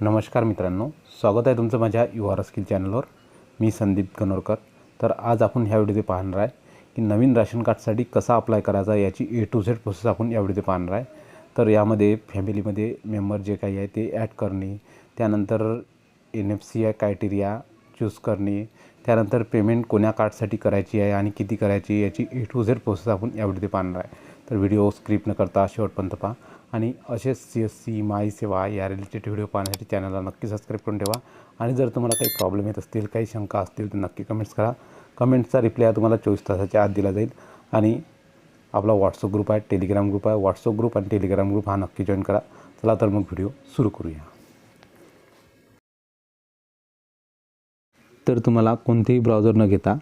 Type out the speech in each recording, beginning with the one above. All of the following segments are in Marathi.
नमस्कार मित्रांनो स्वागत आहे तुमचं माझ्या यू आर स्किल चॅनलवर. मी संदीप गणोरकर तर आज आपण ह्या व्हिडिओमध्ये पाहणार आहे की नवीन राशन कार्डसाठी कसा अप्लाय करायचा याची ए टू झेड प्रोसेस आपण या व्हिडिओमध्ये पाहणार आहे. तर यामध्ये फॅमिलीमध्ये मेंबर जे काही आहे ते ॲड करणे त्यानंतर N F C I criteria choose करणे त्यानंतर पेमेंट कोण्या कार्डसाठी करायची आहे आणि किती करायची याची ए टू झेड प्रोसेस आपण या व्हिडिओमध्ये पाहणार आहे. तर व्हिडिओ स्क्रिप्ट न करता शेवटपर्यंत पहा. आणि असेच सी एस सी माई सेवा या रिलेटेड व्हिडिओ पाहण्यासाठी चॅनलला नक्की सबस्क्राईब करून ठेवा. आणि जर तुम्हाला काही प्रॉब्लेम येत असतील काही शंका असतील तर नक्की कमेंट्स करा. कमेंट्सचा रिप्लाय तुम्हाला चोवीस तासाच्या आत दिला जाईल. आणि आपला व्हॉट्सअप ग्रुप आहे टेलिग्राम ग्रुप आहे. व्हॉट्सअप ग्रुप आणि टेलिग्राम ग्रुप हा नक्की जॉईन करा. चला तर मग व्हिडिओ सुरू करूया. तर तुम्हाला कोणतेही ब्राउझर न घेता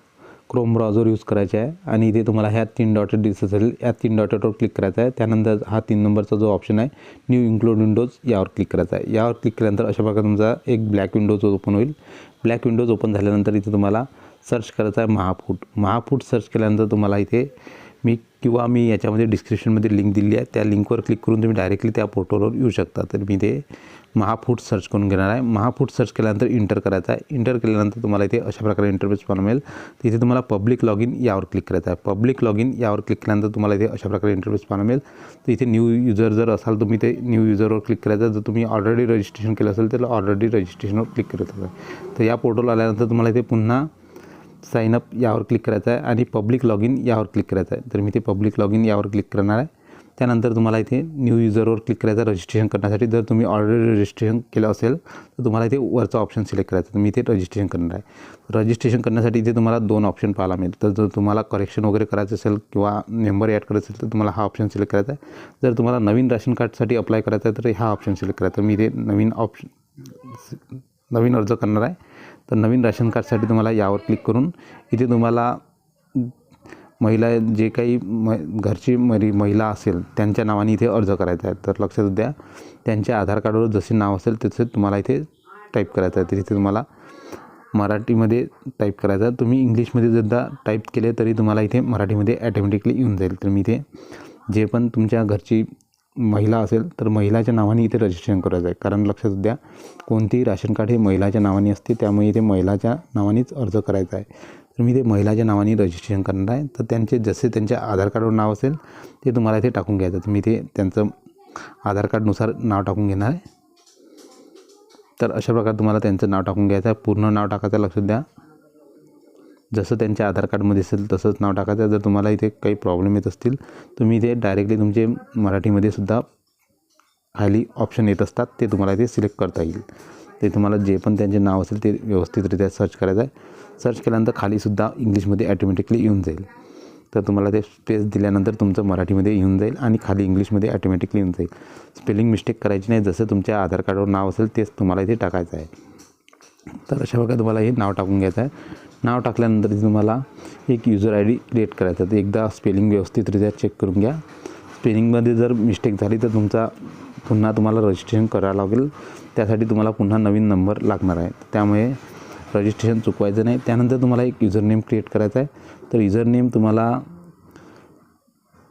क्रोम ब्राउझर यूज करायचे आहे. आणि इथे तुम्हाला ह्या तीन डॉटेड दिसत असेल या तीन डॉटेटवर क्लिक करायचं आहे. त्यानंतर हा तीन नंबरचा जो ऑप्शन आहे न्यू इन्क्लूड विंडोज यावर क्लिक करायचा आहे. यावर क्लिक केल्यानंतर अशा प्रकारे तुमचा एक ब्लॅक विंडोज ओपन होईल. ब्लॅक विंडोज ओपन झाल्यानंतर इथे तुम्हाला सर्च करायचं आहे महाफूट महाफूट सर्च केल्यानंतर तुम्हाला इथे मी किंवा मी याच्यामध्ये डिस्क्रिप्शनमध्ये लिंक दिली आहे. त्या लिंकवर क्लिक करून तुम्ही डायरेक्टली त्या पोर्टलवर येऊ शकता. तर मी ते महाफूड सर्च करून घेणार आहे. महाफूड सर्च केल्यानंतर इंटर करायचं आहे. इंटर केल्यानंतर तुम्हाला इथे अशा प्रकारे इंटरफेस पाहायला मिळेल. तिथे तुम्हाला पब्लिक लॉग इन यावर क्लिक करायचं आहे. पब्लिक लॉग इन यावर क्लिक केल्यानंतर तुम्हाला इथे अशा प्रकारे इंटरफेस पाहायला मिळेल. तर इथे न्यू युजर जर असाल तुम्ही ते न्यू युजरवर क्लिक करायचं जर तुम्ही ऑलरेडी रजिस्ट्रेशन केलं असेल तर ऑलरेडी रजिस्ट्रेशनवर क्लिक करत आहे. तर या पोर्टल आल्यानंतर तुम्हाला इथे पुन्हा साईन अप यावर क्लिक करायचं आहे. आणि पब्लिक लॉग इन यावर क्लिक करायचं आहे. तर मी ते पब्लिक लॉग इन यावर क्लिक करणार आहे. त्यानंतर तुम्हाला इथे न्यू युजरवर क्लिक करायचं रजिस्ट्रेशन करण्यासाठी जर तुम्ही ऑलरेडी रजिस्ट्रेशन केलं असेल तर तुम्हाला इथे वरचा ऑप्शन सिलेक्ट करायचा तर मी इथे रजिस्ट्रेशन करणार आहे. रजिस्ट्रेशन करण्यासाठी इथे तुम्हाला दोन ऑप्शन पाहायला मिळेल. तर जर तुम्हाला करेक्शन वगैरे करायचं असेल किंवा नंबर ॲड करायचं असेल तर तुम्हाला हा ऑप्शन सिलेक्ट करायचा आहे. जर तुम्हाला नवीन राशन कार्डसाठी अप्लाय करायचं आहे तर हा ऑप्शन सिलेक्ट करायचा मी इथे नवीन ऑप्शन नवीन अर्ज करणार आहे. तर नवीन राशन कार्डसाठी तुम्हाला यावर क्लिक करून इथे तुम्हाला महिला जे काही म घरची मरी महिला असेल त्यांच्या नावाने इथे अर्ज करायचा आहे. तर लक्षात द्या त्यांच्या आधार कार्डवर जसे नाव असेल तसे तुम्हाला इथे टाईप करायचं आहे. तिथे तुम्हाला मराठीमध्ये टाईप करायचं आहे. तुम्ही इंग्लिशमध्ये सुद्धा टाईप केले तरी तुम्हाला इथे मराठीमध्ये ॲटोमॅटिकली येऊन जाईल. तर मी इथे जे पण तुमच्या घरची महिला असेल तर महिलाच्या नावाने इथे रजिस्ट्रेशन करायचं आहे. कारण लक्षात द्या कोणतेही राशन कार्ड हे महिलाच्या नावाने असते त्यामुळे इथे महिलाच्या नावानेच अर्ज करायचा आहे. तर मी ते महिलाच्या नावाने रजिस्ट्रेशन करणार आहे तर त्यांचे जसे त्यांच्या आधार कार्डवर नाव असेल ते तुम्हाला इथे टाकून घ्यायचं तर मी ते त्यांचं आधार कार्डनुसार नाव टाकून घेणार आहे. तर अशा प्रकारे तुम्हाला त्यांचं नाव टाकून घ्यायचं आहे. पूर्ण नाव टाकायचं लक्ष द्या. जसं त्यांच्या आधार कार्डमध्ये असेल तसंच नाव टाकायचं जर तुम्हाला इथे काही प्रॉब्लेम येत असतील तुम्ही इथे डायरेक्टली तुमचे मराठीमध्ये सुद्धा खाली ऑप्शन येत असतात ते तुम्हाला इथे सिलेक्ट करता येईल. ते तुम्हाला जे पण त्यांचे नाव असेल ते व्यवस्थितरित्या सर्च करायचं आहे. सर्च केल्यानंतर खालीसुद्धा इंग्लिशमध्ये ॲटोमॅटिकली येऊन जाईल. तर तुम्हाला ते स्पेस दिल्यानंतर तुमचं मराठीमध्ये येऊन जाईल आणि खाली इंग्लिशमध्ये ॲटोमॅटिकली येऊन जाईल. स्पेलिंग मिस्टेक करायची नाही. जसं तुमच्या आधार कार्डवर नाव असेल तेच तुम्हाला इथे टाकायचं आहे. तर अशा प्रकारे तुम्हाला हे नाव टाकून घ्यायचं आहे. नाव टाकल्यानंतर तुम्हाला एक युजर आय डी क्रिएट करायचा तर एकदा स्पेलिंग व्यवस्थितरित्या चेक करून घ्या. स्पेलिंगमध्ये जर मिस्टेक झाली तर तुमचा पुन्हा तुम्हाला रजिस्ट्रेशन करावं लागेल. त्यासाठी तुम्हाला पुन्हा नवीन नंबर लागणार आहे. त्यामुळे रजिस्ट्रेशन चुकवायचं नाही. त्यानंतर तुम्हाला एक युजर नेम क्रिएट करायचा आहे. तर युजर नेम तुम्हाला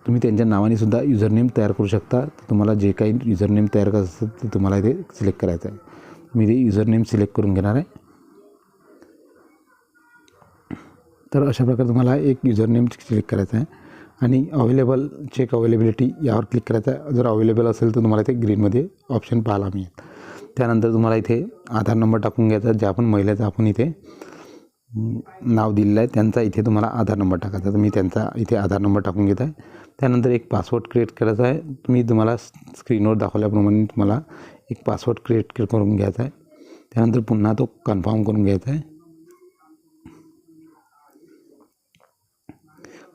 तुम्ही त्यांच्या नावाने सुद्धा युजर नेम तयार करू शकता. तर तुम्हाला जे काही युजर नेम तयार करायचं असेल ते तुम्हाला इथे सिलेक्ट करायचं आहे. मी ते युजर नेम सिलेक्ट करून घेणार आहे. तर अशा प्रकारे तुम्हाला एक युजर नेम सिलेक्ट करायचं आहे. आणि अवेलेबल चेक अवेलेबिलिटी यावर क्लिक करायचं आहे. जर अवेलेबल असेल तर तुम्हाला इथे ग्रीनमध्ये ऑप्शन पाहायला मिळेल. त्यानंतर तुम्हाला इथे आधार नंबर टाकून घ्यायचा ज्या पण महिलेचं आपण इथे नाव दिलेलं आहे त्यांचा इथे तुम्हाला आधार नंबर टाकायचा तर मी त्यांचा इथे आधार नंबर टाकून घेत आहे. त्यानंतर एक पासवर्ड क्रिएट करायचा आहे. तुम्ही तुम्हाला स्क्रीनवर दाखवल्याप्रमाणे तुम्हाला एक पासवर्ड क्रिएट करून घ्यायचा आहे. त्यानंतर पुन्हा तो कन्फर्म करून घ्यायचा आहे.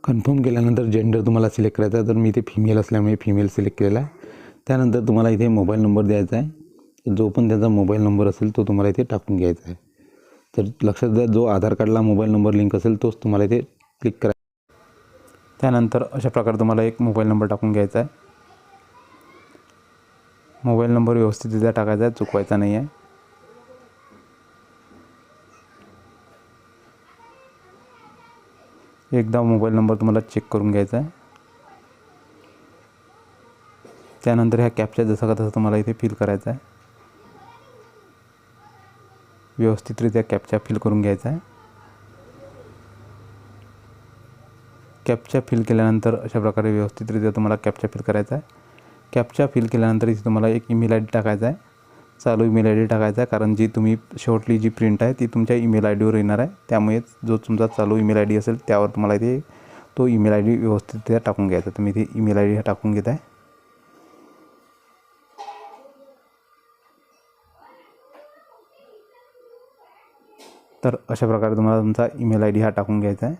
कन्फर्म केल्यानंतर जेंडर तुम्हाला सिलेक्ट करायचा आहे. तर मी इथे फिमेल असल्यामुळे फिमेल सिलेक्ट केलेला आहे. त्यानंतर तुम्हाला इथे मोबाईल नंबर द्यायचा आहे. जो पण त्याचा मोबाईल नंबर असेल तो तुम्हाला इथे टाकून घ्यायचा आहे. तर लक्षात द्या जो आधार कार्डला मोबाईल नंबर लिंक असेल तोच तुम्हाला इथे क्लिक करा. त्यानंतर अशा प्रकारे तुम्हाला एक मोबाईल नंबर टाकून घ्यायचा आहे. मोबाईल नंबर व्यवस्थितरित्या टाकायचा आहे चुकवायचा नाही आहे. एकदा मोबाईल नंबर तुम्हाला चेक करून घ्यायचा आहे. त्यानंतर ह्या कॅपच्या जसा का तसं तुम्हाला इथे फिल करायचा आहे. व्यवस्थितरित्या कॅपचा फिल करून घ्यायचा आहे. कॅपचा फिल केल्यानंतर अशा प्रकारे व्यवस्थितरित्या तुम्हाला कॅपचा फिल करायचा आहे. कॅपचा फिल केल्यानंतर इथे तुम्हाला एक ईमेल आय डी टाकायचा आहे. चालू ईमेल आय डी टाकायचा आहे कारण जी तुम्ही शेवटली जी प्रिंट आहे ती तुमच्या ईमेल आय डीवर येणार आहे. त्यामुळे जो तुमचा चालू ईमेल आय डी असेल त्यावर तुम्हाला इथे तो ईमेल आय डी व्यवस्थितरित्या टाकून घ्यायचा तुम्ही इथे ईमेल आय डी टाकून घेत आहे तर अशा प्रकारे तुम्हाला तुमचा ईमेल आय डी हा टाकून घ्यायचा आहे.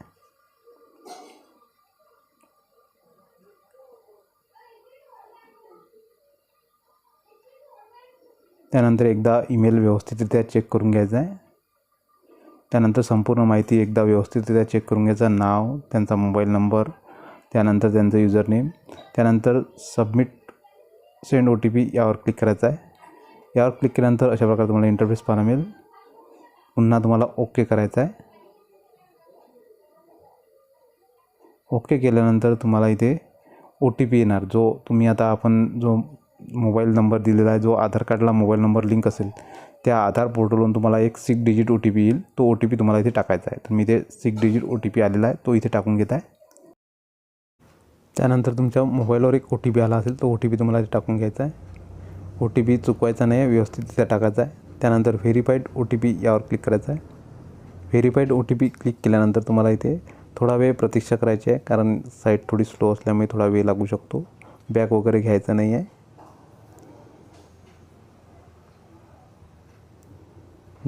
त्यानंतर एकदा ईमेल व्यवस्थितरित्या चेक करून घ्यायचा आहे. त्यानंतर संपूर्ण माहिती एकदा व्यवस्थितरित्या चेक करून घ्यायचं. नाव त्यांचा मोबाईल नंबर त्यानंतर त्यांचं युजर नेम त्यानंतर submit send O T P यावर क्लिक करायचा आहे. यावर क्लिक केल्यानंतर अशा प्रकारे तुम्हाला इंटरफेस पाहायला मिळेल. पुन्हा तुम्हाला ओके करायचं आहे. ओके केल्यानंतर तुम्हाला इथे ओ टी पी येणार. जो तुम्ही आता आपण जो मोबाईल नंबर दिलेला आहे जो आधार कार्डला मोबाईल नंबर लिंक असेल त्या आधार पोर्टलवरून तुम्हाला एक six digit O T P येईल. तो ओ टी पी तुम्हाला इथे टाकायचा आहे. तर मी इथे six digit O T P आलेला आहे. तो इथे टाकून घेत आहे. त्यानंतर तुमच्या मोबाईलवर एक ओ टी पी आला असेल तो ओ टी पी तुम्हाला इथे टाकून घ्यायचा आहे. ओ टी पी चुकवायचा नाही व्यवस्थित तिथे टाकायचा आहे. त्यानंतर व्हेरीफाईड ओ टी पी यावर क्लिक करायचं आहे. Verified O T P click केल्यानंतर तुम्हाला इथे थोडा वेळ प्रतीक्षा करायची आहे कारण साईट थोडी स्लो असल्यामुळे थोडा वेळ लागू शकतो. बॅग वगैरे घ्यायचा नाही आहे.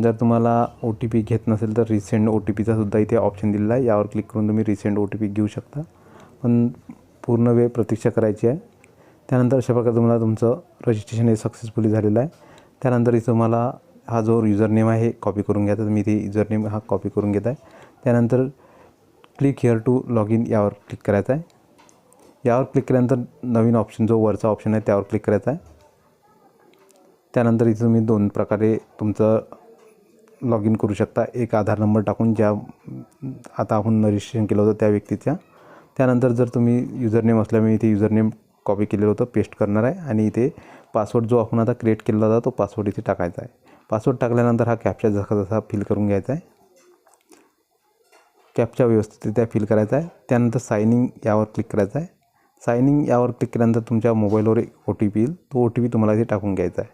जर तुम्हाला ओ टी पी घेत नसेल तर रिसेंट ओ टी पीचा सुद्धा इथे ऑप्शन दिलेला आहे. यावर क्लिक करून तुम्ही रिसेंट ओ टी पी घेऊ शकता. पण पूर्ण वेळ प्रतीक्षा करायची आहे. त्यानंतर अशा प्रकारे तुम्हाला तुमचं रजिस्ट्रेशन हे सक्सेसफुली झालेलं आहे. त्यानंतर इथे तुम्हाला हा जो युजरनेम आहे हे कॉपी करून घ्यायचा तर मी इथे युजरनेम हा कॉपी करून घेत आहे. त्यानंतर click here to log in यावर क्लिक करायचं आहे. यावर क्लिक केल्यानंतर नवीन ऑप्शन जो वरचा ऑप्शन आहे त्यावर क्लिक करायचा आहे. त्यानंतर इथं तुम्ही दोन प्रकारे तुमचं लॉग इन करू शकता. एक आधार नंबर टाकून ज्या आता आपण रजिस्ट्रेशन केलं होतं त्या व्यक्तीच्या त्यानंतर जर तुम्ही युजरनेम असल्यामुळे इथे युजरनेम कॉपी केलेलं होतं पेस्ट करणार आहे. आणि इथे पासवर्ड जो आपण आता क्रिएट केलेला होता तो पासवर्ड इथे टाकायचा आहे. पासवर्ड टाकल्यानंतर हा कॅपचा जसा जसा फिल करून घ्यायचा आहे कॅपचा व्यवस्थितरित्या फिल करायचा आहे. त्यानंतर सायनिंग यावर क्लिक करायचं आहे. सायनिंग यावर क्लिक केल्यानंतर तुमच्या मोबाईलवर एक ओ टी पी येईल. तो ओ टी पी तुम्हाला इथे टाकून घ्यायचा आहे.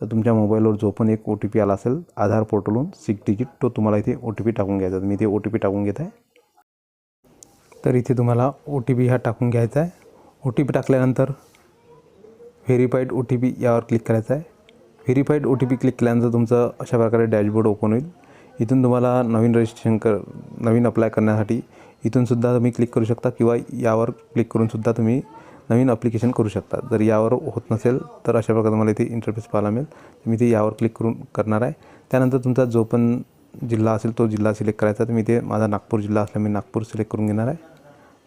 तर तुमच्या मोबाईलवर जो पण एक ओ टी पी आला असेल आधार पोर्टलवरून सिक्स डिजिट तो तुम्हाला इथे ओ टी पी टाकून घ्यायचा आहे. मी इथे ओ टी पी टाकून घेत आहे. तर इथे तुम्हाला ओ टी पी हा टाकून घ्यायचा आहे. ओ टी पी टाकल्यानंतर व्हेरीफाईड ओ टी पी यावर क्लिक करायचं आहे. Verified O T P click केल्यानंतर तुमचं अशा प्रकारे डॅशबोर्ड ओपन होईल. इथून तुम्हाला नवीन रजिस्ट्रेशन कर नवीन अप्लाय करण्यासाठी इथूनसुद्धा तुम्ही क्लिक करू शकता किंवा यावर क्लिक करूनसुद्धा तुम्ही नवीन अप्लिकेशन करू शकता. जर यावर होत नसेल तर अशा प्रकारे तुम्हाला इथे इंटरफेस पाहायला मिळेल. तुम्ही मी इथे यावर क्लिक करून करणार आहे. त्यानंतर तुमचा जो पण जिल्हा असेल तो जिल्हा सिलेक्ट करायचा तुम्ही मी इथे माझा नागपूर जिल्हा असल्यामुळे नागपूर सिलेक्ट करून घेणार आहे.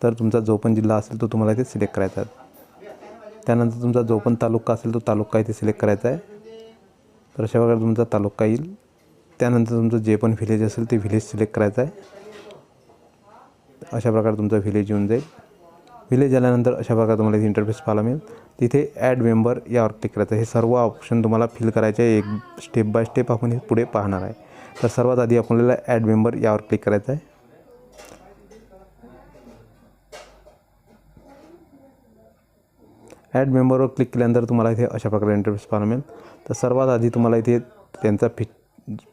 तर तुमचा जो पण जिल्हा असेल तो तुम्हाला इथे सिलेक्ट करायचा आहे. त्यानंतर तुमचा जो पण तालुका असेल तो तालुका इथे सिलेक्ट करायचा आहे. तर अशा प्रकारे तुमचा तालुका येईल. त्यानंतर तुमचं जे पण व्हिलेज असेल ते व्हिलेज सिलेक्ट करायचं आहे. अशा प्रकारे तुमचं व्हिलेज येऊन जाईल. व्हिलेज आल्यानंतर अशा प्रकारे तुम्हाला इथे इंटरफेस पाहायला मिळेल. तिथे ॲड मेंबर यावर क्लिक करायचं हे सर्व ऑप्शन तुम्हाला फिल करायचे आहे. एक स्टेप बाय स्टेप आपण हे पुढे पाहणार आहे. तर सर्वात आधी आपल्याला ॲड मेंबर यावर क्लिक करायचं आहे. ॲड मेंबरवर क्लिक केल्यानंतर तुम्हाला इथे अशा प्रकारे इंटरफेस पाहायला मिळेल. तर सर्वात आधी तुम्हाला इथे त्यांचा फि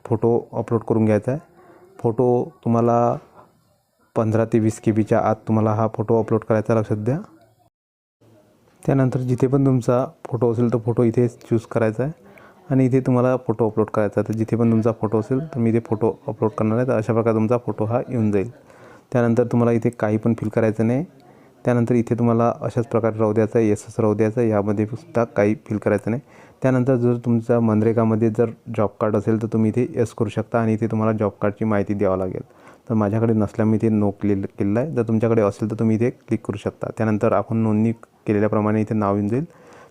फोटो अपलोड करून घ्यायचा आहे. फोटो तुम्हाला पंधरा ते वीस के बीच्या आत तुम्हाला हा फोटो अपलोड करायचा लक्षात द्या. त्यानंतर जिथे पण तुमचा फोटो असेल तो फोटो इथे चूज करायचा आहे. आणि इथे तुम्हाला फोटो अपलोड करायचा आहे. तर जिथे पण तुमचा फोटो असेल तर मी इथे फोटो अपलोड करणार आहे. तर अशा प्रकारे तुमचा फोटो हा येऊन जाईल. त्यानंतर तुम्हाला इथे काही पण फिल करायचं नाही. त्यानंतर इथे तुम्हाला अशाच प्रकारे राहू द्यायचं आहे एस एस राहू द्यायचं आहे यामध्ये सुद्धा काही फिल करायचं नाही. त्यानंतर जर तुमचा मनरेगामध्ये जर जॉब कार्ड असेल तर तुम्ही इथे एस करू शकता आणि इथे तुम्हाला जॉब कार्डची माहिती द्यावं लागेल. तर माझ्याकडे नसल्यामुळे इथे नो क्लिक केलेलं आहे. जर तुमच्याकडे असेल तर तुम्ही इथे क्लिक करू शकता. त्यानंतर आपण नोंदणी केलेल्याप्रमाणे इथे नाव येऊन जाईल.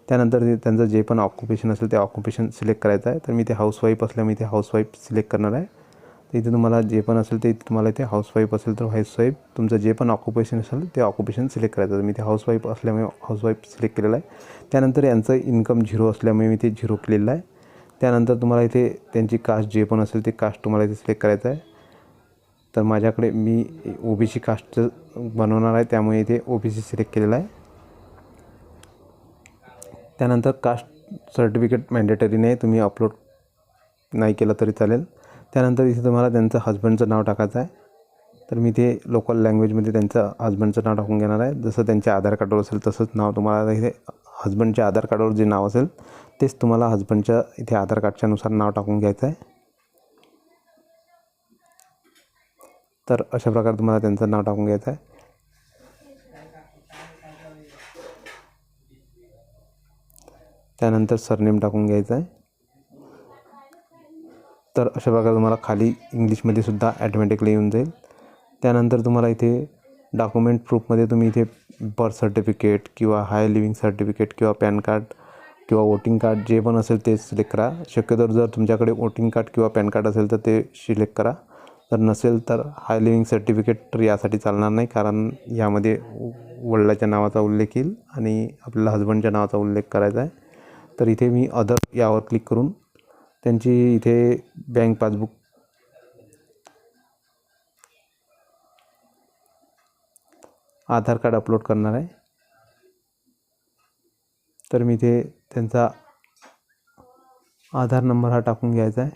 त्यानंतर ते त्यांचं जे पण ऑक्युपेशन असेल ते ऑक्युपेशन सिलेक्ट करायचं आहे. तर मी इथे हाऊसवाईफ असल्यामुळे इथे हाऊसवाईफ सिलेक्ट करणार आहे. तर इथे तुम्हाला जे पण असेल ते तुम्हाला इथे हाऊसवाईफ असेल तर हाऊसवाईफ तुमचं जे पण ऑक्युपेशन असेल ते ऑक्युपेशन सिलेक्ट करायचं. मी ते हाऊसवाईफ असल्यामुळे हाऊसवाईफ सिलेक्ट केलेलं आहे. त्यानंतर यांचं इन्कम झिरो असल्यामुळे मी ते झिरो केलेलं आहे. त्यानंतर तुम्हाला इथे त्यांची कास्ट जे पण असेल ते कास्ट तुम्हाला इथे सिलेक्ट करायचं आहे. तर माझ्याकडे मी ओ बी सी कास्टचं बनवणार आहे त्यामुळे इथे ओ बी सी सिलेक्ट केलेलं आहे. त्यानंतर कास्ट सर्टिफिकेट मॅन्डेटरी नाही तुम्ही अपलोड नाही केलं तरी चालेल. त्यानंतर इथे तुम्हाला त्यांचं हजबंडचं नाव टाकायचं आहे. तर मी ते लोकल लँग्वेजमध्ये त्यांचं हजबंडचं नाव टाकून घेणार आहे. जसं त्यांच्या आधार कार्डवर असेल तसंच नाव तुम्हाला इथे हजबंडच्या आधार कार्डवर जे नाव असेल तेच तुम्हाला हजबंडच्या इथे आधार कार्डच्यानुसार नाव टाकून घ्यायचं आहे. तर अशा प्रकारे तुम्हाला त्यांचं नाव टाकून घ्यायचं आहे. त्यानंतर सरनेम टाकून घ्यायचं आहे. तर अशा प्रकारे तुम्हाला खाली इंग्लिशमध्ये सुद्धा ॲटोमॅटिकली येऊन जाईल. त्यानंतर तुम्हाला इथे डॉक्युमेंट प्रूफमध्ये तुम्ही इथे बर्थ सर्टिफिकेट किंवा हाय लिव्हिंग सर्टिफिकेट किंवा पॅन कार्ड किंवा वोटिंग कार्ड जे पण असेल ते सिलेक्ट करा. शक्यतो जर तुमच्याकडे वोटिंग कार्ड किंवा पॅन कार्ड असेल तर ते सिलेक्ट करा. जर नसेल तर हाय लिव्हिंग सर्टिफिकेट तर यासाठी चालणार नाही कारण यामध्ये वडिलाच्या नावाचा उल्लेख येईल आणि आपल्याला हजबंडच्या नावाचा उल्लेख करायचा आहे. तर इथे मी अदर यावर क्लिक करून त्यांची इथे bank passbook Aadhaar card upload करणार आहे. तर मी इथे त्यांचा आधार नंबर हा टाकून घ्यायचा आहे.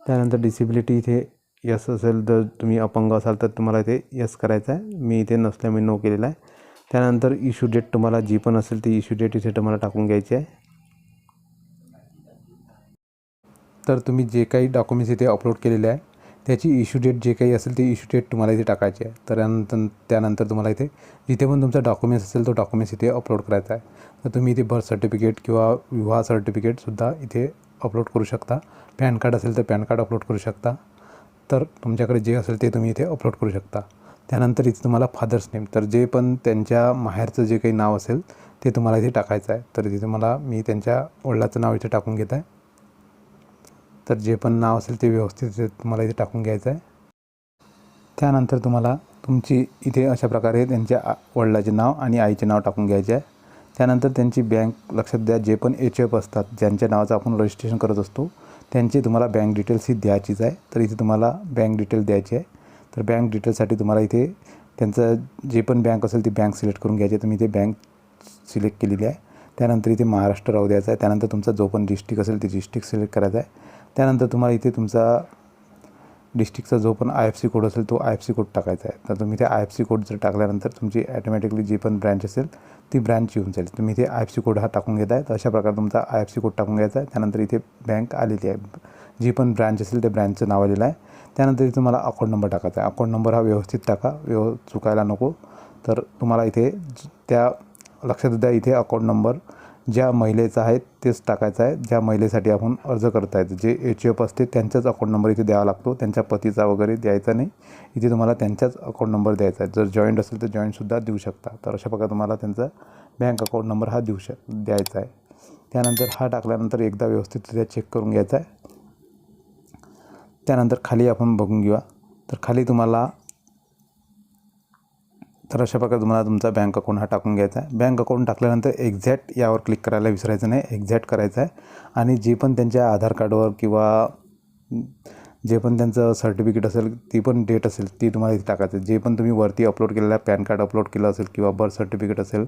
त्यानंतर डिसेबिलिटी इथे यस असेल तर तुम्ही अपंग असाल तर तुम्हाला इथे यस करायचं आहे. मी इथे नसल्यामुळे नो केलेला आहे. त्यानंतर इश्यू डेट तुम्हाला जी पण असेल ती इश्यू डेट इथे तुम्हाला टाकून घ्यायची आहे. तर तुम्ही जे काही डॉक्युमेंट्स इथे अपलोड केलेले आहे त्याची इश्यू डेट जे काही असेल ती इश्यू डेट तुम्हाला इथे टाकायची आहे. तर त्यानंतर त्यानंतर तुम्हाला इथे जिथे पण तुमचा डॉक्युमेंट्स असेल तो डॉक्युमेंट्स इथे अपलोड करायचा आहे. तर तुम्ही इथे बर्थ सर्टिफिकेट किंवा विवाह सर्टिफिकेटसुद्धा इथे अपलोड करू शकता. पॅन कार्ड असेल तर पॅन कार्ड अपलोड करू शकता. तर तुमच्याकडे जे असेल ते तुम्ही इथे अपलोड करू शकता. त्यानंतर इथे तुम्हाला फादर्स नेम तर जे पण त्यांच्या माहेरचं जे काही नाव असेल ते तुम्हाला इथे टाकायचं आहे. तर तिथे मला मी त्यांच्या वडिलाचं नाव इथे टाकून घेत आहे. तर जे पण नाव असेल ते व्यवस्थित तुम्हाला इथे टाकून घ्यायचं आहे. त्यानंतर तुम्हाला तुमची इथे अशा प्रकारे त्यांच्या वडिलाचे नाव आणि आईचे नाव टाकून घ्यायचे आहे. त्यानंतर त्यांची बँक लक्षात द्या जे पण एच एफ असतात ज्यांच्या नावाचं आपण रजिस्ट्रेशन करत असतो त्यांची तुम्हाला बँक डिटेल्स ही द्यायचीच आहे. तर इथे तुम्हाला बँक डिटेल द्यायची आहे. तर बँक डिटेलसाठी तुम्हाला इथे त्यांचं जे पण बँक असेल ती बँक सिलेक्ट करून घ्यायची. आहे इथे बँक सिलेक्ट केलेली आहे. त्यानंतर इथे महाराष्ट्र राहू द्यायचा आहे. त्यानंतर तुमचा जो पण डिस्ट्रिक्ट असेल ते डिस्ट्रिक्ट सिलेक्ट करायचा आहे. त्यानंतर तुम्हाला इथे तुमचा डिस्ट्रिक्टचा जो पण आय एफ सी कोड असेल तो आय एफ सी कोड टाकायचा आहे. तर तुम्ही ते आय एफ सी कोड जर टाकल्यानंतर तुमची ॲटोमॅटिकली जी पण ब्रँच असेल ती ब्रँच येऊन जाईल. तुम्ही इथे आय एफ सी कोड हा टाकून घेताय तर अशा प्रकारे तुमचा आय एफ सी कोड टाकून घ्यायचा आहे. त्यानंतर इथे बँक आलेली आहे. जी पण ब्रँच असेल त्या ब्रँचचं नाव आलेलं आहे. त्यानंतर इथे तुम्हाला अकाउंट नंबर टाकायचा आहे. अकाउंट नंबर हा व्यवस्थित टाका. व्यव चुकायला नको. तर तुम्हाला इथे ज- त्या लक्षात द्या इथे अकाउंट नंबर ज्या महिलेचं आहे तेच टाकायचं आहे. ज्या महिलेसाठी आपण अर्ज करत आहेत जे एच एफ असते त्यांचाच अकाउंट नंबर इथे द्यावा लागतो. त्यांच्या पतीचा वगैरे द्यायचा नाही. इथे तुम्हाला त्यांचाच अकाउंट नंबर द्यायचा आहे. जर जॉईंट असेल तर जॉईंटसुद्धा देऊ शकता. तर अशा प्रकारे तुम्हाला त्यांचा बँक अकाउंट नंबर हा देऊ शक द्यायचा आहे. त्यानंतर हा टाकल्यानंतर एकदा व्यवस्थितरित्या चेक करून घ्यायचा आहे. त्यानंतर खाली आपण बघून घेऊया. तर खाली तुम्हाला तर अशा प्रकारे तुम्हाला तुमचा बँक अकाउंट हा टाकून घ्यायचा आहे. बँक अकाउंट टाकल्यानंतर एक्झॅक्ट यावर क्लिक करायला विसरायचं नाही. एक्झॅक्ट करायचं आहे. आणि जे पण त्यांच्या आधार कार्डवर किंवा जे पण त्यांचं सर्टिफिकेट असेल ती पण डेट असेल ती तुम्हाला इथे टाकायचं आहे. जे पण तुम्ही वरती अपलोड केलेलं पॅन कार्ड अपलोड केलं असेल किंवा बर्थ सर्टिफिकेट असेल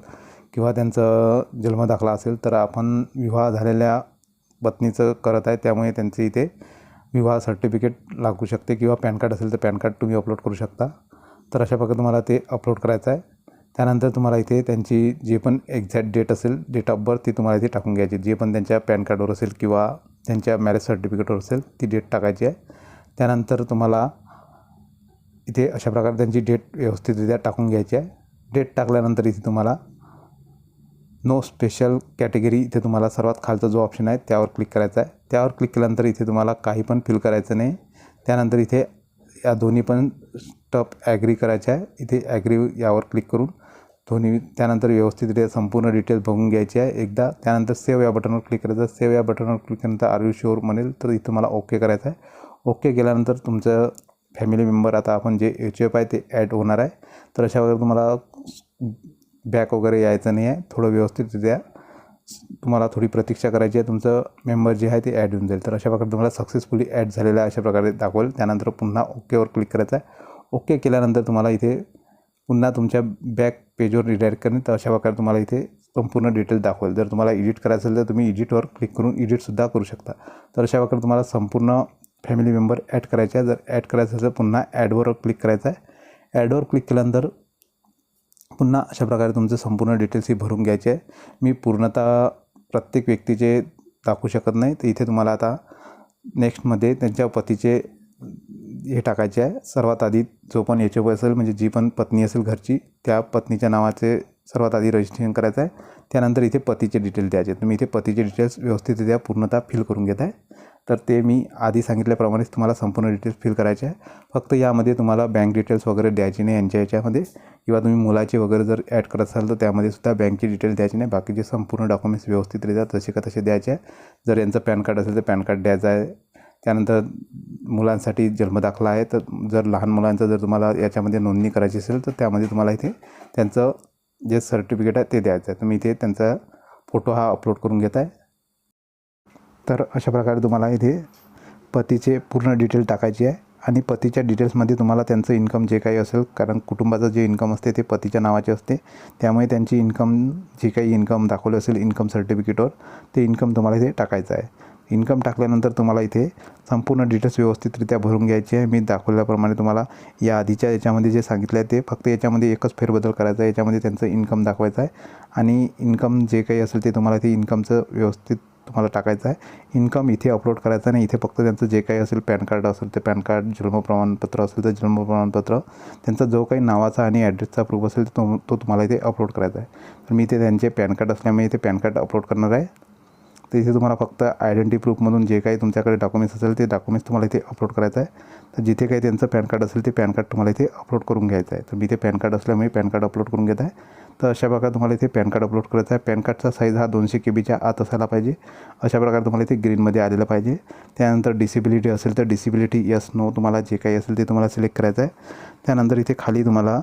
किंवा त्यांचं जन्मदाखला असेल तर आपण विवाह झालेल्या पत्नीचं करत आहे. त्यामुळे त्यांचे इथे विवाह सर्टिफिकेट लागू शकते किंवा पॅन कार्ड असेल तर पॅन कार्ड तुम्ही अपलोड करू शकता. तर अशा प्रकारे तुम्हाला ते अपलोड करायचं आहे. त्यानंतर तुम्हाला इथे त्यांची जे पण एक्झॅक्ट डेट असेल डेट ऑफ बर्थ ती तुम्हाला इथे टाकून घ्यायची. जे पण त्यांच्या पॅन कार्डवर असेल किंवा त्यांच्या मॅरेज सर्टिफिकेटवर असेल ती डेट टाकायची आहे. त्यानंतर तुम्हाला इथे अशा प्रकारे त्यांची डेट व्यवस्थितरित्या टाकून घ्यायची आहे. डेट टाकल्यानंतर इथे तुम्हाला नो स्पेशल कॅटेगरी इथे तुम्हाला सर्वात खालचा जो ऑप्शन आहे त्यावर क्लिक करायचा आहे. त्यावर क्लिक केल्यानंतर इथे तुम्हाला काही पण फिल करायचं नाही. त्यानंतर इथे या दोन्ही पण स्टप ॲग्री करायचे आहे. इथे ॲग्री यावर क्लिक करून दोन्ही त्यानंतर व्यवस्थितरित्या संपूर्ण डिटेल्स बघून घ्यायची आहे. एकदा त्यानंतर सेव्ह या बटनवर क्लिक करायचं सेव्ह या बटनवर क्लिक केल्यानंतर आर यू शुअर म्हणेल तर इथं मला ओके करायचं आहे. ओके केल्यानंतर तुमचं फॅमिली मेंबर आता आपण जे एच एफ आहे ते ॲड होणार आहे. तर अशा वगैरे तुम्हाला बॅक वगैरे यायचं नाही आहे. थोडं व्यवस्थितरित्या तुम्हाला थोडी प्रतीक्षा करायची आहे. तुमचं मेंबर जे आहे ते ॲड होऊन जाईल. तर अशा प्रकारे तुम्हाला सक्सेसफुली ॲड झालेलं आहे अशा प्रकारे दाखवेल. त्यानंतर पुन्हा ओकेवर क्लिक करायचं आहे. ओके केल्यानंतर तुम्हाला इथे पुन्हा तुमच्या बॅक पेजवर रिडायरेक्ट करणे. तर अशा प्रकारे तुम्हाला इथे संपूर्ण डिटेल दाखवेल. जर तुम्हाला एडिट करायचं असेल तर तुम्ही एडिटवर क्लिक करून एडिटसुद्धा करू शकता. तर अशा प्रकारे तुम्हाला संपूर्ण फॅमिली मेंबर ॲड करायचे आहे. जर ॲड करायचं असेल तर पुन्हा ॲडवर क्लिक करायचं आहे. ॲडवर क्लिक केल्यानंतर पुन्हा अशा प्रकारे तुमचं संपूर्ण डिटेल्स ही भरून घ्यायचे आहे. मी पूर्णतः प्रत्येक व्यक्तीचे दाखवू शकत नाही. तर इथे तुम्हाला आता नेक्स्टमध्ये त्यांच्या पतीचे हे टाकायचे आहे. सर्वात आधी जो पण एच एफ असेल म्हणजे जी पण पत्नी असेल घरची त्या पत्नीच्या नावाचे सर्वात आधी रजिस्ट्रेशन करायचं आहे. त्यानंतर इथे पतीचे डिटेल द्यायचे तुम्ही इथे पतीचे डिटेल्स व्यवस्थित द्या पूर्णतः फिल करून घेत आहे तर ते मी आधी सांगितल्याप्रमाणेच तुम्हाला संपूर्ण डिटेल्स फिल करायचे आहे. फक्त यामध्ये तुम्हाला बँक डिटेल्स वगैरे द्यायची नाही यांच्या याच्यामध्ये. किंवा तुम्ही मुलाचे वगैरे जर ॲड करत असाल तर त्यामध्ये सुद्धा बँकची डिटेल्स द्यायची नाही. बाकीचे संपूर्ण डॉक्युमेंट्स व्यवस्थितरित्या तसे का तसे द्यायचे आहे. जर यांचं पॅन कार्ड असेल तर पॅन कार्ड द्यायचं आहे. त्यानंतर मुलांसाठी जन्मदाखला आहे तर जर लहान मुलांचं जर तुम्हाला याच्यामध्ये नोंदणी करायची असेल तर त्यामध्ये तुम्हाला इथे त्यांचं जे सर्टिफिकेट आहे ते द्यायचं आहे. तुम्ही इथे त्यांचा फोटो हा अपलोड करून घेत आहे तर अशा प्रकारे तुम्हाला इथे पतीचे पूर्ण डिटेल टाकायची आहे आणि पतीच्या डिटेल्समध्ये तुम्हाला त्यांचं इन्कम जे काही असेल कारण कुटुंबाचं जे इन्कम असते ते पतीच्या नावाचे असते. त्यामुळे त्यांची इन्कम जे काही इन्कम दाखवलं असेल इन्कम सर्टिफिकेटवर ते इन्कम तुम्हाला इथे टाकायचं आहे. इन्कम टाकल्यानंतर तुम्हाला इथे संपूर्ण डिटेल्स व्यवस्थितरित्या भरून घ्यायचे आहे. मी दाखवल्याप्रमाणे तुम्हाला या आधीच्या याच्यामध्ये जे सांगितलं आहे ते फक्त याच्यामध्ये एकच फेरबदल करायचा आहे. याच्यामध्ये त्यांचं इन्कम दाखवायचं आहे. आणि इन्कम जे काही असेल ते तुम्हाला ते इन्कमचं व्यवस्थित तुम्हाला टाकायचं आहे. इन्कम इथे अपलोड करायचं नाही. इथे फक्त त्यांचं जे काही असेल पॅन कार्ड असेल ते पॅन कार्ड जन्म प्रमाणपत्र असेल तर जन्म प्रमाणपत्र त्यांचा जो काही नावाचा आणि ॲड्रेसचा प्रूफ असेल तो तो तुम्हाला इथे अपलोड करायचा आहे. तर मी इथे त्यांचे पॅन कार्ड असल्यामुळे इथे पॅन कार्ड अपलोड करणार आहे. तर इथे तुम्हाला फक्त आयडेंटिटी प्रूफमधून जे काही तुमच्याकडे डॉक्युमेंट्स असेल ते डॉक्युमेंट्स तुम्हाला इथे अपलोड करायचं आहे. तर जिथे काही त्यांचं पॅन कार्ड असेल ते पॅन कार्ड तुम्हाला इथे अपलोड करून घ्यायचं आहे. तर मी इथे पॅन कार्ड असल्यामुळे पॅन कार्ड अपलोड करून घेत आहे. तर अशा प्रकारे तुम्हाला इथे पॅन कार्ड अपलोड करायचं आहे. पॅन कार्डचा साईज हा दोनशे के बीच्या आत असायला पाहिजे. अशा प्रकारे तुम्हाला इथे ग्रीनमध्ये आलेलं पाहिजे. त्यानंतर डिसेबिलिटी असेल तर डिसेबिलिटी यस नो तुम्हाला जे काही असेल ते तुम्हाला सिलेक्ट करायचं आहे. त्यानंतर इथे खाली तुम्हाला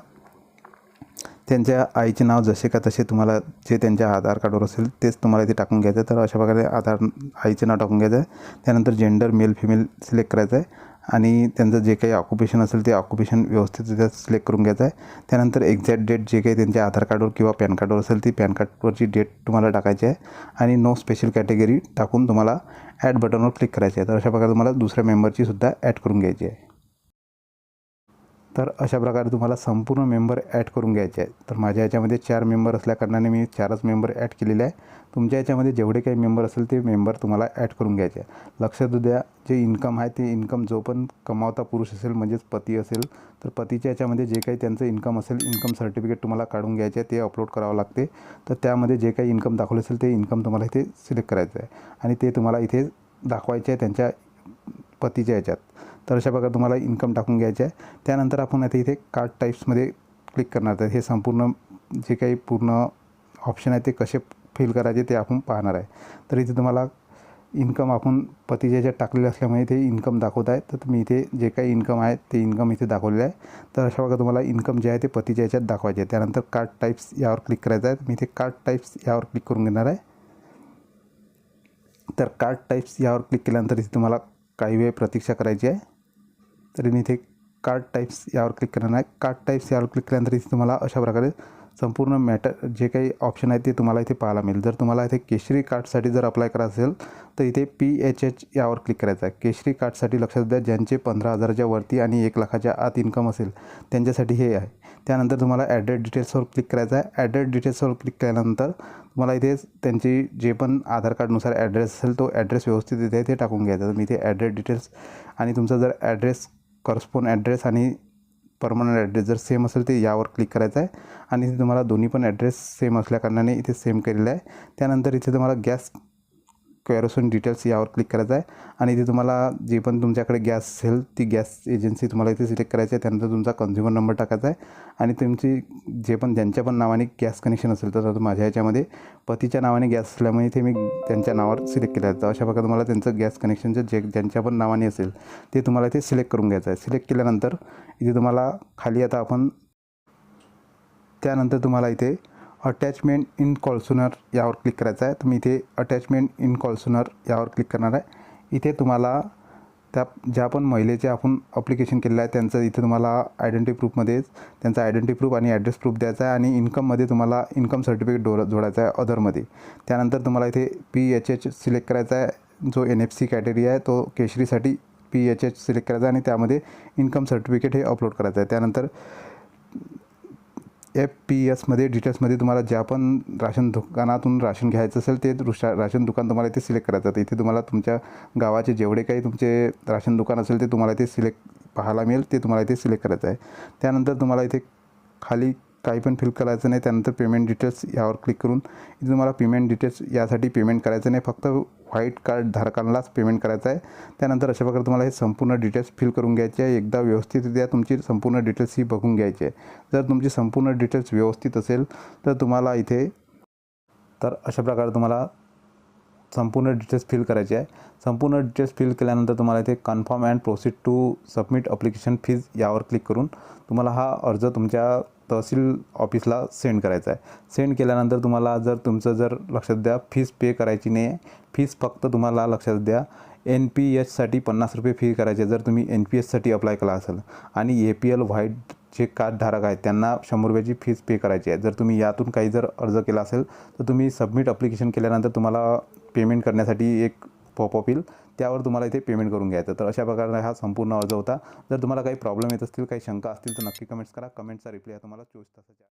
त्यांच्या आईचे नाव जसे का तसे तुम्हाला जे त्यांच्या आधार कार्डवर असेल तेच तुम्हाला इथे टाकून घ्यायचं आहे. तर अशा प्रकारे आधार आईचे नाव टाकून घ्यायचं आहे. त्यानंतर जेंडर मेल फिमेल सिलेक्ट करायचं आहे. आणि त्यांचं जे काही ऑक्युपेशन असेल ते ऑक्युपेशन व्यवस्थितरित्या सिलेक्ट करून घ्यायचं आहे. त्यानंतर एक्झॅक्ट डेट जे काही त्यांच्या आधार कार्डवर किंवा पॅन कार्डवर असेल ती पॅन कार्डवरची डेट तुम्हाला टाकायची आहे. आणि नो स्पेशल कॅटेगरी टाकून तुम्हाला ॲड बटनवर क्लिक करायची आहे. तर अशा प्रकारे तुम्हाला दुसऱ्या मेंबरची सुद्धा ॲड करून घ्यायची आहे. तर अशा प्रकारे तुम्हाला संपूर्ण मेंबर ॲड करून घ्यायचे आहेत. तर माझ्या याच्यामध्ये चार मेंबर असल्याकारणाने मी चारच मेंबर ॲड केलेले आहे. तुमच्या याच्यामध्ये जेवढे काही मेंबर असेल ते मेंबर तुम्हाला ॲड करून घ्यायचे आहे लक्षात द्या जे इन्कम आहे ते इन्कम जो पण कमावता पुरुष असेल म्हणजेच पती असेल तर पतीच्या याच्यामध्ये जे काही त्यांचं इन्कम असेल इन्कम सर्टिफिकेट तुम्हाला काढून घ्यायचे आहे ते अपलोड करावं लागते. तर त्यामध्ये जे काही इन्कम दाखवलं असेल ते इन्कम तुम्हाला इथे सिलेक्ट करायचं आहे. आणि ते तुम्हाला इथे दाखवायचे आहे त्यांच्या पतीच्या याच्यात. तर अशा प्रकारे तुम्हाला इन्कम टाकून घ्यायचे आहे त्यानंतर आपण आता इथे कार्ड टाईप्समध्ये क्लिक करणार आहे हे संपूर्ण जे काही पूर्ण ऑप्शन आहे ते कसे फिल करायचे ते आपण पाहणार आहे. तर इथे तुम्हाला इन्कम आपण पतीच्या ज्या टाकलेले असल्यामुळे इथे इन्कम दाखवत आहे. तर तुम्ही इथे जे काही इन्कम आहे ते इन्कम इथे दाखवलेलं आहे. तर अशा प्रकारे तुम्हाला इन्कम जे आहे ते पतीच्या याच्यात दाखवायचे आहे. त्यानंतर कार्ड टाईप्स यावर क्लिक करायचं आहे. मी इथे कार्ड टाईप्स यावर क्लिक करून घेणार आहे. तर कार्ड टाईप्स यावर क्लिक केल्यानंतर इथे तुम्हाला काही वेळ प्रतीक्षा करायची आहे. तरी मी इथे कार्ड टाईप्स यावर क्लिक करणार आहे कार्ड टाईप्स यावर क्लिक केल्यानंतर इथे तुम्हाला अशा प्रकारे संपूर्ण मॅटर जे काही ऑप्शन आहे ते तुम्हाला इथे पाहायला मिळेल. जर तुम्हाला इथे केशरी कार्डसाठी जर अप्लाय करायचं असेल तर इथे पी एच एच यावर क्लिक करायचं आहे. केशरी कार्डसाठी लक्षात द्या ज्यांचे पंधरा हजाराच्या वरती आणि एक लाखाच्या आत इन्कम असेल त्यांच्यासाठी हे आहे. त्यानंतर तुम्हाला ॲड्रेस डिटेल्सवर क्लिक करायचं आहे. ॲड्रेस डिटेल्सवर क्लिक केल्यानंतर तुम्हाला इथे त्यांची जे पण आधार कार्डनुसार ॲड्रेस असेल तो ॲड्रेस व्यवस्थित इथे ते टाकून घ्यायचा. तर मी इथे ॲड्रेस डिटेल्स आणि तुमचा जर ॲड्रेस करस्पोन ॲड्रेस आणि परमनंट ॲड्रेस जर सेम असेल ते यावर क्लिक करायचं आहे. आणि इथे तुम्हाला दोन्ही पण ॲड्रेस सेम असल्याकारणाने इथे सेम केलेलं आहे. त्यानंतर इथे तुम्हाला गॅस क्वेरोसोन डिटेल्स यावर क्लिक करायचं आहे. आणि इथे तुम्हाला जे पण तुमच्याकडे गॅस असेल ती गॅस एजन्सी तुम्हाला इथे सिलेक्ट करायची आहे. त्यानंतर तुमचा कन्झ्युमर नंबर टाकायचा आहे. आणि तुमची जे पण ज्यांच्या पण नावाने गॅस कनेक्शन असेल तर माझ्या ह्याच्यामध्ये पतीच्या नावाने गॅस असल्यामुळे इथे मी त्यांच्या नावावर सिलेक्ट केलं आहे. अशा प्रकारे तुम्हाला त्यांचं गॅस कनेक्शनचं जे ज्यांच्या पण नावाने असेल ते तुम्हाला इथे सिलेक्ट करून घ्यायचं आहे. सिलेक्ट केल्यानंतर इथे तुम्हाला खाली आता आपण त्यानंतर तुम्हाला इथे अटॅचमेंट इन कॉल्सुनर यावर क्लिक करायचं आहे. तर मी इथे अटॅचमेंट इन कॉल्सुनर यावर क्लिक करणार आहे. इथे तुम्हाला त्या ज्या पण महिलेचे आपण अप्लिकेशन केलेलं आहे त्यांचं इथे तुम्हाला आयडेंटिटी प्रूफमध्येच त्यांचा आयडेंटिटी प्रूफ आणि ॲड्रेस प्रूफ द्यायचा आहे आणि इन्कममध्ये तुम्हाला इन्कम सर्टिफिकेट डो जोडायचं आहे अदरमध्ये त्यानंतर तुम्हाला इथे पी एच एच सिलेक्ट करायचा आहे. जो एन एफ सी कॅटेगरी आहे तो केशरीसाठी पी एच एच सिलेक्ट करायचा आहे आणि त्यामध्ये इन्कम सर्टिफिकेट हे अपलोड करायचं आहे. त्यानंतर एफ पी एसमध्ये डिटेल्समध्ये तुम्हाला ज्या पण राशन दुकानातून राशन घ्यायचं असेल ते रुशा राशन दुकान तुम्हाला इथे सिलेक्ट करायचं आहे. तर इथे तुम्हाला तुमच्या गावाचे जेवढे काही तुमचे राशन दुकान असेल ते तुम्हाला इथे सिलेक्ट पाहायला मिळेल ते तुम्हाला इथे सिलेक्ट करायचं आहे त्यानंतर तुम्हाला इथे खाली काही पण फिल करायचं नाही त्यानंतर पेमेंट डिटेल्स यावर क्लिक करून इथे तुम्हाला पेमेंट डिटेल्स यासाठी पेमेंट करायचं नाही फक्त व्हाईट कार्ड धारकांनाच पेमेंट करायचं आहे. त्यानंतर अशा प्रकारे तुम्हाला हे संपूर्ण डिटेल्स फिल करून घ्यायचे आहे. एकदा व्यवस्थितरित्या तुमची संपूर्ण डिटेल्स ही बघून घ्यायची आहे. जर तुमची संपूर्ण डिटेल्स व्यवस्थित असेल तर तुम्हाला इथे तर अशा प्रकारे तुम्हाला संपूर्ण डिटेल्स फिल करायचे आहे. संपूर्ण डिटेल्स फिल केल्यानंतर तुम्हाला इथे confirm and proceed to submit application fees यावर क्लिक करून तुम्हाला हा अर्ज तुमच्या तहसील ऑफिसला सेंड करायचा आहे. सेंड केल्यानंतर तुम्हाला जर तुमचं जर लक्षात द्या फीस पे करायची नाही आहे. फीस फक्त तुम्हाला लक्षात द्या एन पी एचसाठी पन्नास रुपये फी करायची आहे जर तुम्ही एन पी एचसाठी अप्लाय केला असेल. आणि ए पी एल व्हाईट जे कार्डधारक आहेत त्यांना शंभर रुपयाची फीस पे करायची आहे. जर तुम्ही यातून काही जर अर्ज केला असेल तर तुम्ही सबमिट अप्लिकेशन केल्यानंतर तुम्हाला पेमेंट करण्यासाठी एक पॉपअप येईल. त्यावर तुम्हाला इथे पेमेंट करून घ्यायचं तर अशा प्रकारे हा संपूर्ण अर्ज होता. जर तुम्हाला काही प्रॉब्लेम येत असतील काही शंका असतील तर नक्की कमेंट्स करा. कमेंटचा रिप्लाय तुम्हाला चोवीस तासाच्या